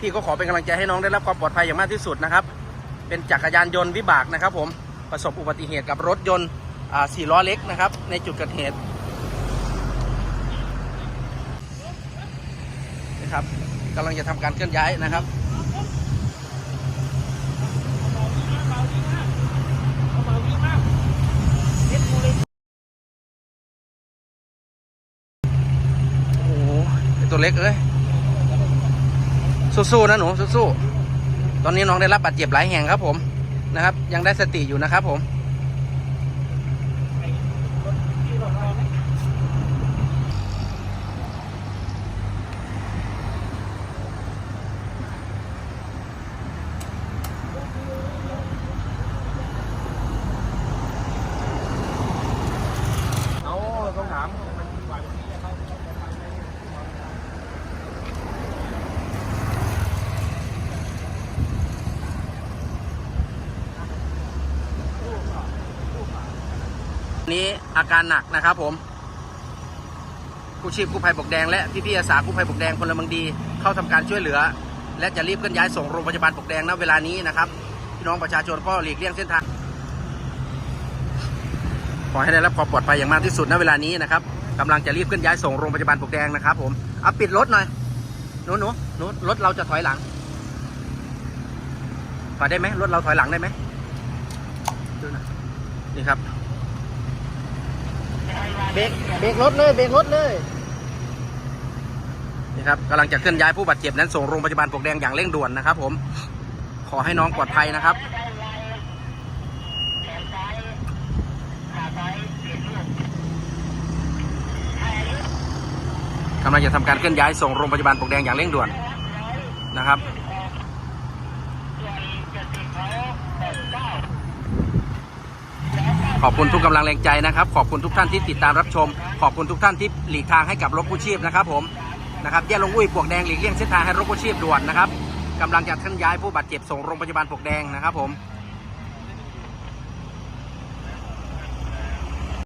พี่ก็ขอเป็นกำลังใจให้น้องได้รับความปลอดภัยอย่างมากที่สุดนะครับ เป็นจักรยานยนต์วิบากนะครับ ผมประสบอุบัติเหตุกับรถยนต์สี่ล้อเล็กนะครับ ในจุดเกิดเหตุนะครับกำลังจะทำการเคลื่อนย้ายนะครับโอ้โหไอ้ตัวเล็กเอ้ย สู้ๆนะหนูสู้ๆตอนนี้น้องได้รับบาดเจ็บหลายแห่งครับผมนะครับ ยังได้สติอยู่นะครับผม นี้อาการหนักนะครับผมกู้ชีพกู้ภัยบกแดงและพี่ๆอาสากู้ภัยบกแดงพลเมืองดีเข้าทำการช่วยเหลือ และจะรีบเคลื่อนย้ายส่งโรงพยาบาลบกแดงณเวลานี้นะครับพี่น้องประชาชนก็หลีกเลี่ยงเส้นทางขอให้ได้รับความปลอดภัยอย่างมากที่สุดณเวลานี้นะครับกำลังจะรีบเคลื่อนย้ายส่งโรงพยาบาลบกแดงนะครับ ผมเอาปิดรถหน่อยหนูหนูหนูรถเราจะถอยหลังถอยได้ไหมรถเราถอยหลังได้ไหมดูนะนี่ครับ บรกเบรกรถเลยเบรกรถเลยนี่ครับกำลังจะเคลื่อนย้ายผู้บาดเจ็บนั้นส่งโรงพยาบาลปลวกแดงอย่างเร่งด่วนนะครับ ผมขอให้น้องปลอดภัยนะครับกำลังจะทำการเคลื่อนย้ายส่งโรงพยาบาลปลวกแดงอย่างเร่งด่วนนะครับ ขอบคุณทุกกำลังแรงใจนะครับ ขอบคุณทุกท่านที่ติดตามรับชม ขอบคุณทุกท่านที่หลีกทางให้กับรถกู้ชีพนะครับผมนะครับแยกลงอุ้ยปวกแดงหลีกเลี่ยงเส้นทางให้รถกู้ชีพด่วนนะครับกำลังจะเคลื่อนย้ายผู้บาดเจ็บส่งโรงพยาบาลปวกแดงนะครับผม